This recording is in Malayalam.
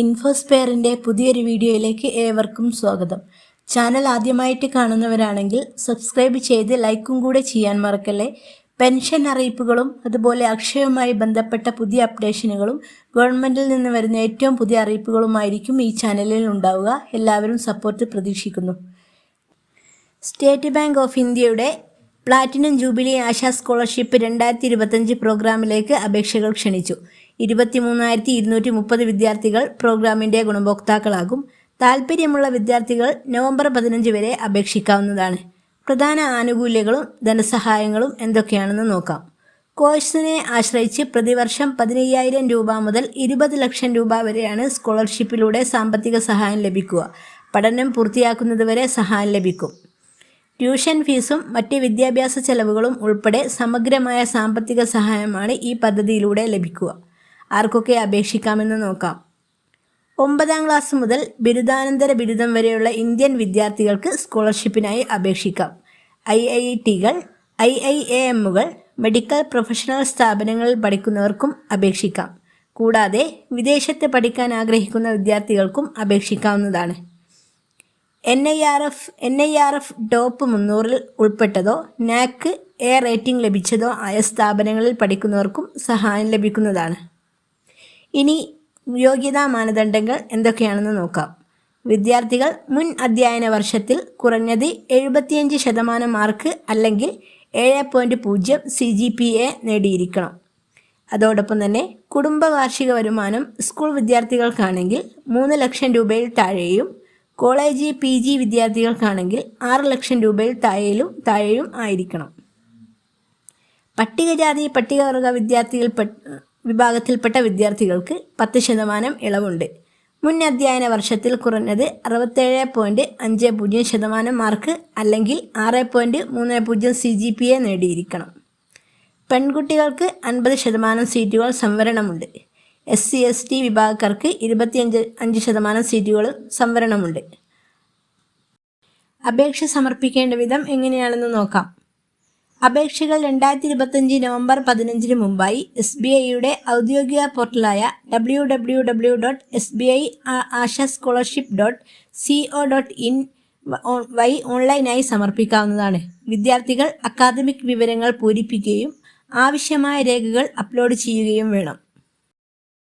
ഇൻഫോസ്പെയറിന്റെ പുതിയൊരു വീഡിയോയിലേക്ക് ഏവർക്കും സ്വാഗതം. ചാനൽ ആദ്യമായിട്ട് കാണുന്നവരാണെങ്കിൽ സബ്സ്ക്രൈബ് ചെയ്ത് ലൈക്കും കൂടെ ചെയ്യാൻ മറക്കല്ലേ? പെൻഷൻ അറിയിപ്പുകളും അതുപോലെ അക്ഷയവുമായി ബന്ധപ്പെട്ട പുതിയ അപ്ഡേഷനുകളും ഗവൺമെന്റിൽ നിന്ന് വരുന്ന ഏറ്റവും പുതിയ അറിയിപ്പുകളുമായിരിക്കും ഈ ചാനലിൽ ഉണ്ടാവുക. എല്ലാവരും സപ്പോർട്ട് പ്രതീക്ഷിക്കുന്നു. സ്റ്റേറ്റ് ബാങ്ക് ഓഫ് ഇന്ത്യയുടെ പ്ലാറ്റിനം ജൂബിലി ആശാ സ്കോളർഷിപ്പ് രണ്ടായിരത്തി ഇരുപത്തഞ്ച് പ്രോഗ്രാമിലേക്ക് അപേക്ഷകൾ ക്ഷണിച്ചു. ഇരുപത്തി മൂന്നായിരത്തി ഇരുന്നൂറ്റി മുപ്പത് വിദ്യാർത്ഥികൾ പ്രോഗ്രാമിന്റെ ഗുണഭോക്താക്കളാകും. താൽപ്പര്യമുള്ള വിദ്യാർത്ഥികൾ നവംബർ പതിനഞ്ച് വരെ അപേക്ഷിക്കാവുന്നതാണ്. പ്രധാന ആനുകൂല്യങ്ങളും ധനസഹായങ്ങളും എന്തൊക്കെയാണെന്ന് നോക്കാം. കോഴ്സിനെ ആശ്രയിച്ച് പ്രതിവർഷം പതിനയ്യായിരം രൂപ മുതൽ ഇരുപത് ലക്ഷം രൂപ വരെയാണ് സ്കോളർഷിപ്പിലൂടെ സാമ്പത്തിക സഹായം ലഭിക്കുക. പഠനം പൂർത്തിയാക്കുന്നതുവരെ സഹായം ലഭിക്കും. ട്യൂഷൻ ഫീസും മറ്റ് വിദ്യാഭ്യാസ ചെലവുകളും ഉൾപ്പെടെ സമഗ്രമായ സാമ്പത്തിക സഹായമാണ് ഈ പദ്ധതിയിലൂടെ ലഭിക്കുക. ആർക്കൊക്കെ അപേക്ഷിക്കാമെന്ന് നോക്കാം. ഒമ്പതാം ക്ലാസ് മുതൽ ബിരുദാനന്തര ബിരുദം വരെയുള്ള ഇന്ത്യൻ വിദ്യാർത്ഥികൾക്ക് സ്കോളർഷിപ്പിനായി അപേക്ഷിക്കാം. ഐ ഐ ടികൾ ഐ ഐ എ എമ്മുകൾ മെഡിക്കൽ പ്രൊഫഷണൽ സ്ഥാപനങ്ങളിൽ പഠിക്കുന്നവർക്കും അപേക്ഷിക്കാം. കൂടാതെ വിദേശത്ത് പഠിക്കാൻ ആഗ്രഹിക്കുന്ന വിദ്യാർത്ഥികൾക്കും അപേക്ഷിക്കാവുന്നതാണ്. N I R F N I R F top മുന്നൂറിൽ ഉൾപ്പെട്ടതോ നാക്ക് എ റേറ്റിംഗ് ലഭിച്ചതോ ആയ സ്ഥാപനങ്ങളിൽ പഠിക്കുന്നവർക്കും സഹായം ലഭിക്കുന്നതാണ്. ഇനി യോഗ്യതാ മാനദണ്ഡങ്ങൾ എന്തൊക്കെയാണെന്ന് നോക്കാം. വിദ്യാർത്ഥികൾ മുൻ അധ്യയന വർഷത്തിൽ കുറഞ്ഞത് എഴുപത്തിയഞ്ച് ശതമാനം മാർക്ക് അല്ലെങ്കിൽ ഏഴ് പോയിന്റ് പൂജ്യം സി ജി പി എ നേടിയിരിക്കണം. അതോടൊപ്പം തന്നെ കുടുംബ വാർഷിക വരുമാനം സ്കൂൾ വിദ്യാർത്ഥികൾക്കാണെങ്കിൽ മൂന്ന് ലക്ഷം രൂപയിൽ താഴെയും കോളേജ് പി ജി വിദ്യാർത്ഥികൾക്കാണെങ്കിൽ ആറ് ലക്ഷം രൂപയിൽ താഴെയിലും താഴെയും ആയിരിക്കണം. പട്ടികജാതി പട്ടികവർഗ വിദ്യാർത്ഥികൾ വിഭാഗത്തിൽപ്പെട്ട വിദ്യാർത്ഥികൾക്ക് പത്ത് ശതമാനം ഇളവുണ്ട്. മുൻ അധ്യയന വർഷത്തിൽ കുറഞ്ഞത് അറുപത്തേഴ് പോയിന്റ് അഞ്ച് പൂജ്യം ശതമാനം മാർക്ക് അല്ലെങ്കിൽ ആറ് പോയിന്റ് മൂന്ന് പൂജ്യം സി ജി പി എ നേടിയിരിക്കണം. പെൺകുട്ടികൾക്ക് അൻപത് ശതമാനം സീറ്റുകൾ സംവരണമുണ്ട്. എസ് സി എസ് ടി വിഭാഗക്കാർക്ക് ഇരുപത്തിയഞ്ച് അഞ്ച് ശതമാനം സീറ്റുകൾ സംവരണമുണ്ട്. അപേക്ഷ സമർപ്പിക്കേണ്ട വിധം എങ്ങനെയാണെന്ന് നോക്കാം. അപേക്ഷകൾ രണ്ടായിരത്തി ഇരുപത്തഞ്ച് നവംബർ പതിനഞ്ചിന് മുമ്പായി എസ് ബി ഐയുടെ ഔദ്യോഗിക പോർട്ടലായ W W W dot S B I Asha scholarship dot C O dot in Y ഓൺലൈനായി സമർപ്പിക്കാവുന്നതാണ്. വിദ്യാർത്ഥികൾ അക്കാദമിക് വിവരങ്ങൾ പൂരിപ്പിക്കുകയും ആവശ്യമായ രേഖകൾ അപ്ലോഡ് ചെയ്യുകയും വേണം.